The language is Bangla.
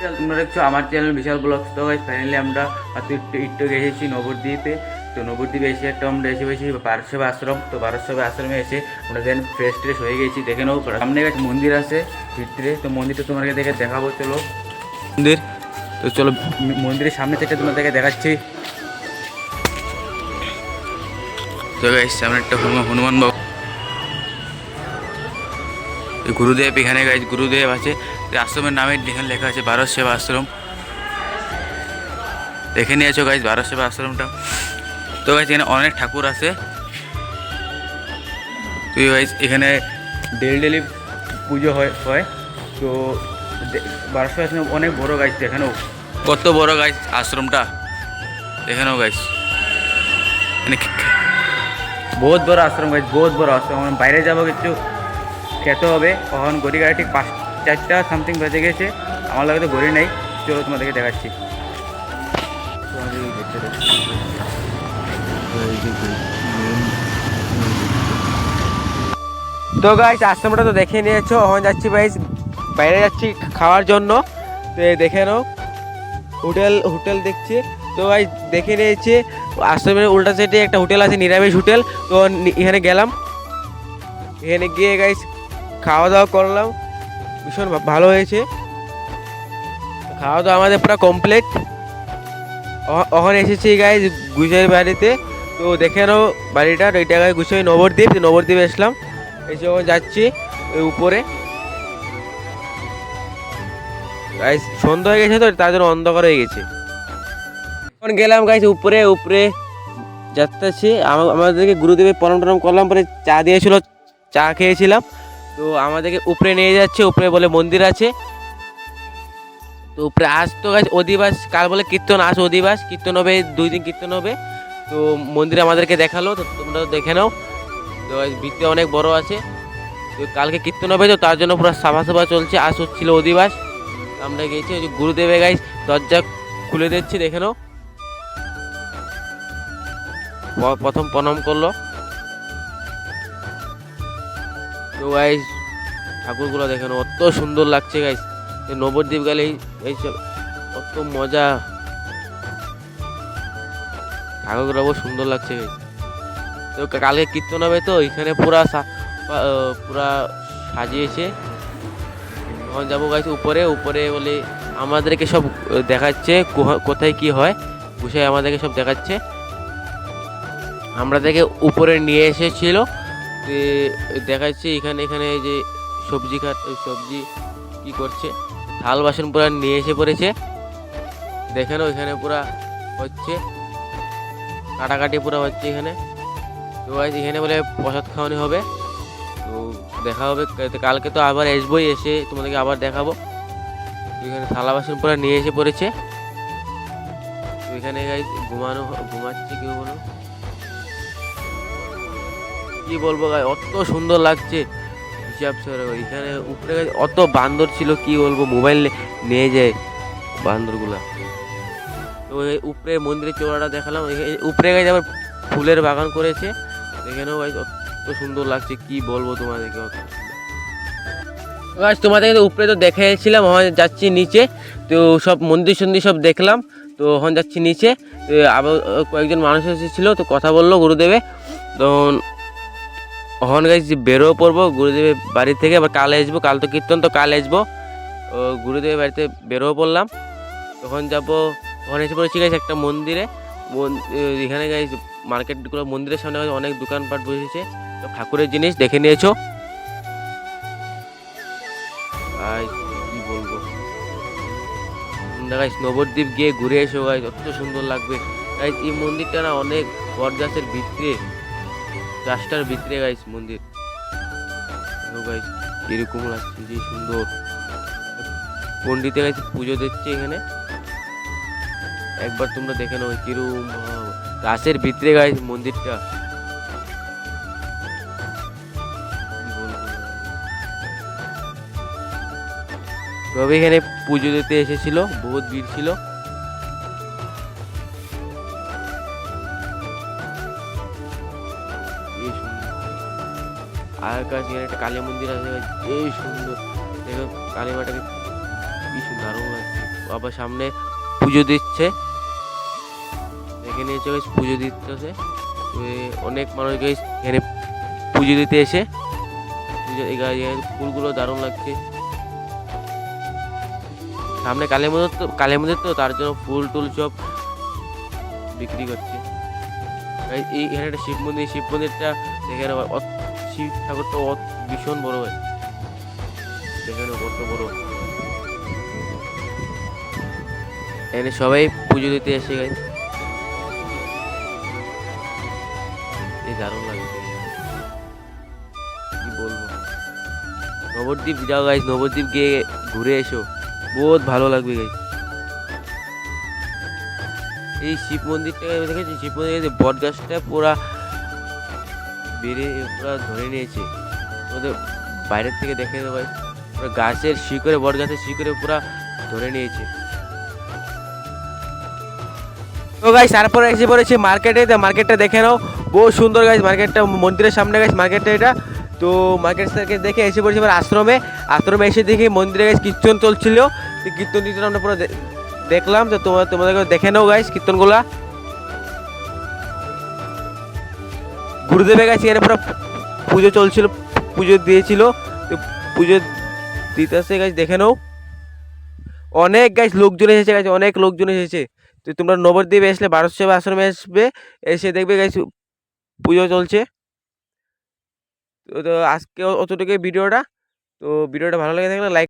তোমরা দেখছ, আমার চ্যানেল বিশাল ব্লগ তো গাইজ ফাইনালি আমরা একটু এসেছি নবদ্বীপে। তো নবদ্বীপে এসে একটা আমরা এসে পেয়েছি বারোসেবা আশ্রম। তো বারোসেবা আশ্রমে এসে আমরা দেন ফ্রেশ ট্রেশ হয়ে গেছি, দেখে নেব সামনে গেছে মন্দির আছে, ভিতরে। তো মন্দিরটা তোমাকে দেখে দেখাবো, চলো। মন্দির। তো চলো, মন্দিরের সামনে থেকে তোমাদেরকে দেখাচ্ছি। তো গাইজ সামনে একটা হনুমান বাবু গুরুদেব এখানে গাইজ গুরুদেব আছে। আশ্রমের নামে এখানে লেখা আছে, ভারত সেবা আশ্রম। দেখে নিয়েছো গাইজ ভারত সেবা আশ্রমটা। তো গাইজ এখানে অনেক ঠাকুর আছে। তুই গাইজ এখানে ডেলি ডেলি পুজো হয় হয়। তো ভারত সেবা আশ্রম অনেক বড় গাছ দেখানো। কত বড় গাছ আশ্রমটা, দেখানো গাছ মানে বহুত বড় আশ্রম গাছ বহুত বড় আশ্রম। বাইরে যাব কিছু খেতে হবে। কখন গড়ি গাড়ি ঠিক পাঁচ চারটা সামথিং বেজে গেছে। আমার লাগে তো গড়ি নেই। চলো তোমাদেরকে দেখাচ্ছি। তো গাইস আশ্রমটা তো দেখে নিয়েছো। এখন যাচ্ছি গাইস বাইরে যাচ্ছি খাওয়ার জন্য। তো দেখে নাও, হোটেল হোটেল দেখছি। তো গাই দেখে নিয়েছি, আশ্রমের উল্টা সাইডে একটা হোটেল আছে, নিরামিষ হোটেল। তো এখানে গেলাম। এখানে গিয়ে গাইস খাওয়া দাওয়া করলাম। ভীষণ ভালো হয়েছে। খাওয়া দাওয়া আমাদের পুরো কমপ্লিট ওখানে এসেছি গাইজ গুজের বাড়িতে। তো দেখে নাও বাড়িটা ওই জায়গায় গুছাই নবদ্বীপ নবদ্বীপে এসলাম। এসে যখন যাচ্ছি ওই উপরে। গাইস সন্ধ্যা হয়ে গেছে তো, তার জন্য অন্ধকার হয়ে গেছে। এখন গেলাম গাইস উপরে উপরে যাচ্ছি আমাদেরকে গুরুদেবের প্রণাম টনাম করলাম, পরে চা দিয়েছিল, চা খেয়েছিলাম। তো আমাদেরকে উপরে নিয়ে যাচ্ছে, উপরে বলে মন্দির আছে। তো উপরে আজ তো গাছ অধিবাস, কাল বলে কীর্তন আজ অধিবাস, কীর্তন হবে, দুই দিন কীর্তন হবে। তো মন্দির আমাদেরকে দেখাল, তো তোমরা দেখে নাও। তো ভিতরে অনেক বড় আছে। তো কালকে কীর্তন হবে, তো তার জন্য পুরো সাফা সাফা চলছে। আজ হচ্ছিল অধিবাস। আমরা গেছি, ওই যে গুরুদেবে গাইস দরজা খুলে দিচ্ছি, দেখে নাও। প্রথম প্রণাম করল। তো গাইস ঠাকুরগুলো দেখে নাও অত সুন্দর লাগছে গাইস নবদ্বীপ গেলে এই- এইসব অত মজা। ঠাকুরগুলো বহু সুন্দর লাগছে গাইস তো কালকে কীর্তন হবে তো, এখানে পুরা পুরা সাজিয়েছে। তখন যাব গাছ উপরে উপরে বলে আমাদেরকে সব দেখাচ্ছে কোথায় কি হয়, বসে আমাদেরকে সব দেখাচ্ছে। আমরা থেকে উপরে নিয়ে এসেছিল। দেখাচ্ছে এখানে এখানে যে সবজি খাট সবজি কি করছে? থাল বাসন পুরা নিয়ে এসে পড়েছে। দেখেন এখানে পুরা হচ্ছে, কাটাকাটি পুরা হচ্ছে এখানে। তো গাইজ এখানে বলে প্রসাদ খাওয়ানি হবে। তো দেখা হবে কালকে তো আবার আসবোই, এসে তোমাদেরকে আবার দেখাবো। এখানে থালা বাসন পুরা নিয়ে এসে পড়েছে। এখানে ঘুমানো, ঘুমাচ্ছে কেউ বলো কি বলব গাই অত সুন্দর লাগছে। হিসাব করে এখানে উপরে অত বান্দর ছিল, কি বলব? মোবাইল নিয়ে যায় বান্দরগুলা। তো উপরে মন্দিরের চূড়াটা দেখালাম। উপরে গাইজ আবার ফুলের বাগান করেছে। এখানেও গাইজ অত সুন্দর লাগছে, কি বলব তোমাদেরকে? অত গাছ তোমাদেরকে তো উপরে তো দেখেছিলাম এখন যাচ্ছি নিচে। তো সব মন্দির সন্দির সব দেখলাম। তো এখন যাচ্ছি নিচে। আবার কয়েকজন মানুষ এসেছিল, তো কথা বলল গুরুদেবে। তখন এখন গাছ বেরো পড়ব, গুরুদেবের বাড়ি থেকে, আবার কাল আসব, কাল তো কীর্তন, তো কাল আসব। গুরুদেবের বাড়িতে বেরো পড়লাম তখন যাব ওখানে এসে পড়েছি গাইছে একটা মন্দিরে। মন- এখানে গাইছে মার্কেটগুলো, মন্দিরের সামনে অনেক দোকানপাট বসেছে। তো ঠাকুরের জিনিস দেখে নিয়েছো। কি নবদ্বীপ গিয়ে ঘুরে এসো, গাইস, অত সুন্দর লাগবে। গাইস এই মন্দিরটা না অনেক বট গাছের গাছটার ভিতরে গাইস মন্দির। গাইস কীরকম লাগছে যে সুন্দর। পন্ডিতে গাইছে পুজো দিচ্ছে এখানে। একবার তোমরা দেখে নাও কিরম গাছের ভিতরে গাইস মন্দিরটা। গাইস। তবে এখানে পুজো দিতে এসেছিল, বহুত ভিড় ছিল। কাছে এখানে একটা কালী মন্দির আছে এই সুন্দর। দেখো, কালী মাটাকে কি সুন্দর দারুণ লাগছে আবার সামনে পুজো দিচ্ছে। নিয়েছে গাইস পুজো দিতেছে অনেক মানুষ গাইস এখানে পুজো দিতে এসে। ফুলগুলো দারুণ লাগছে। সামনে কালী মন্দির তো, কালী মন্দির তো, তার জন্য ফুল টুল সব বিক্রি করছে। এই এখানে একটা শিব মন্দির শিব মন্দিরটা এখানে শিব ঠাকুরটা অত- ভীষণ বড় হয়। দেখে কত বড়। এখানে সবাই পুজো দিতে এসে গেছে। দারুণ লাগছে কি বলব? নবদ্বীপ যাও গাইস নবদ্বীপ গিয়ে ঘুরে এসো। বহুত ভালো লাগবে গাইস এই শিব মন্দিরটা দেখেছি শিব মন্দির বট গাছটা পুরা বেড়ে পুরা ধরে নিয়েছে। ওদের বাইরের থেকে দেখে দেবো ভাই পুরো গাছের শিকড়ে, বট গাছের শিকড়ে পুরা ধরে নিয়েছে। তো গাইস তারপরে এসে পড়েছে মার্কেটে মার্কেটটা দেখে নাও। বহু সুন্দর গাইস মার্কেটটা মন্দিরের সামনে গাইস মার্কেটটা এটা। তো মার্কেট থেকে দেখে এসে পড়েছে এবার আশ্রমে। আশ্রমে এসে দেখি মন্দিরে গাইস কীর্তন চলছিল। কীর্তন টির্তন আমরা পুরো দেখলাম। তো তোমার তোমাদেরকে দেখে নাও গাইস কীর্তনগুলা। গুরুদেবে গেছে এখানে পুরো পুজো চলছিল, পুজো দিয়েছিল। পুজো দিতেছে গাছ দেখে নাও। অনেক গাছ লোকজন এসেছে গাছ অনেক লোকজন এসেছে। তো তোমরা নবদ্বীপে আসলে বারোশো সেবা আশ্রমে আসবে, এসে দেখবে গাছ পুজো চলছে। তো আজকে অতটুকুই ভিডিওটা। তো ভিডিওটা ভালো লেগে থাকলে লাইক